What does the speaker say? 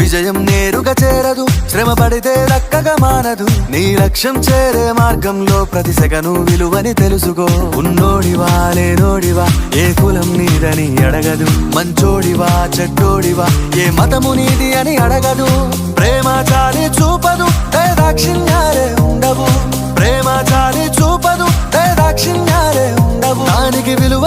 విజయం నేరుగా చేరదు. శ్రమ పడితే దక్కగా మానదు. నీ లక్ష్యం చేరే మార్గంలో ప్రతి సెగను విలువని తెలుసుకో. ఉన్నోడివా లేనోడివా ఏ కులం నీదని అడగదు. మంచోడివా చెడ్డోడివా ఏ మతము నీది అని అడగదు. ప్రేమ చాలి చూపదు దాక్షిణ్యాలే ఉండవు. ప్రేమ చాలి